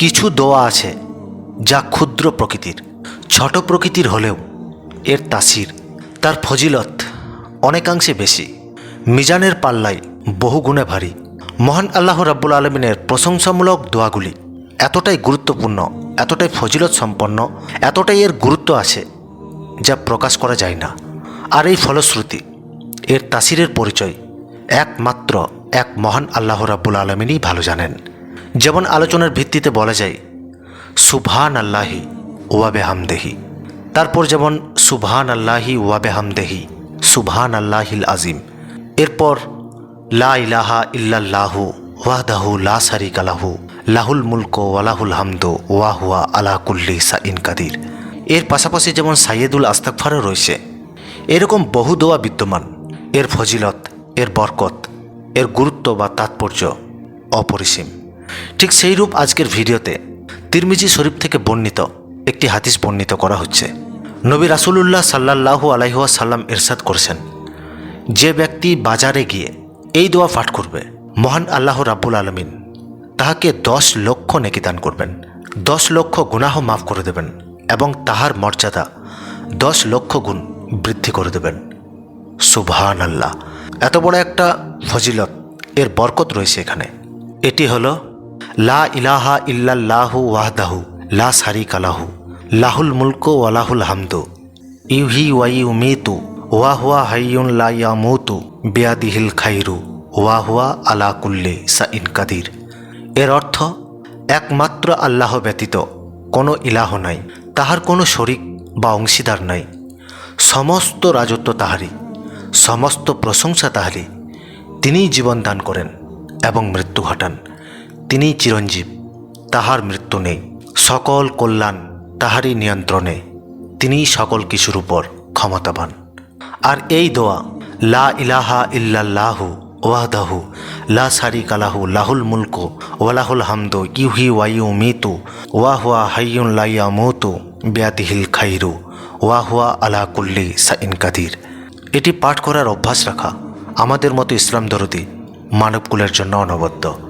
কিছু দোয়া আছে যা ক্ষুদ্র প্রকৃতির, ছোট প্রকৃতির হলেও এর তাসির, তার ফজিলত অনেকাংশে বেশি। মিজানের পাল্লায় বহু গুণে ভারী। মহান আল্লাহ রাব্বুল আলমিনের প্রশংসামূলক দোয়াগুলি এতটাই গুরুত্বপূর্ণ, এতটাই ফজিলত সম্পন্ন, এতটাই এর গুরুত্ব আছে যা প্রকাশ করা যায় না। আর এই ফলশ্রুতি, এর তাসিরের পরিচয় একমাত্র এক মহান আল্লাহ রাব্বুল আলমিনই ভালো জানেন। যেমন আলোচনার ভিত্তিতে বলা যায় সুভান আল্লাহি ওয়াবে হামদেহি তারপর যেমন সুভান আল্লাহি ওয়াবে হামদেহি সুভান আল্লাহিল আজিম এরপর, লা ইলাহা ইল্লাল্লাহু ওয়াহদাহু লা শারিকা লাহু, লাহুল মুলক ওয়ালাহুল হামদু ওয়া হুয়া আলা কুল্লি সাইন কাদির। এর পাশাপাশি যেমন সাইয়েদুল আস্তাকফারও রয়েছে। এরকম বহু দোয়া বিদ্যমান। এর ফজিলত, এর বরকত, এর গুরুত্ব বা তাৎপর্য অপরিসীম। ঠিক সেই রূপ আজকের ভিডিওতে তিরমিজি শরীফ থেকে বর্ণিত, একটি হাদিস বর্ণিত করা হচ্ছে। নবী রাসূলুল্লাহ সাল্লাল্লাহু আলাইহুয়া সাল্লাম ইরশাদ করছেন, যে ব্যক্তি বাজারে গিয়ে এই দোয়া পাঠ করবে, মহান আল্লাহ রাব্বুল আলমিন তাহাকে দশ লক্ষ নেকি দান করবেন, দশ লক্ষ গুনাহ মাফ করে দেবেন এবং তাহার মর্যাদা দশ লক্ষ গুণ বৃদ্ধি করে দেবেন। সুবহান আল্লাহ এত বড় একটা ফজিলত, এর বরকত রয়েছে এখানে। এটি হলো লা ইলাহা ইল্লাল্লাহু ওয়াহদাহু, লা শারিকা লাহু, লাহুল মুলক ওয়ালাহুল হামদু। ইউহি ওয়াই উমিতু ওয়া হুয়া হাইয়ুন লা ইয়ামুতু, বিয়াদিহিল খাইরু, ওয়া হুয়া আলা কুল্লি সাইন কাদির। এর অর্থ, একমাত্র আল্লাহ ব্যতীত কোনো ইলাহ নাই, তাহার কোনো শরিক বা অংশীদার নাই। সমস্ত রাজত্ব তাহারই, সমস্ত প্রশংসা তাহারই। তিনিই জীবন দান করেন এবং মৃত্যু ঘটান। তিনিই চিরঞ্জীব, তাহার মৃত্যু নেই। সকল কল্যাণ তাহারই নিয়ন্ত্রণে। তিনিই সকল কিছুর উপর ক্ষমতাবান। আর এই দোয়া, লা ইলাহা ইল্লাল্লাহু ওয়াহদাহু, লা শারিকা লাহু, লাহুল মুলক ওয়ালাহুল হামদু, ইউহি ওয়াইউ মিতু ওয়া হুয়া হাইয়ুন লা ইয়ামুতু বিয়াদিহিল খাইরু ওয়া হুয়া আলা কুল্লি সাইন কাদির। এটি পাঠ করার অভ্যাস রাখা আমাদের মতো ইসলাম দরদি মানবকুলের জন্য অনবদ্য।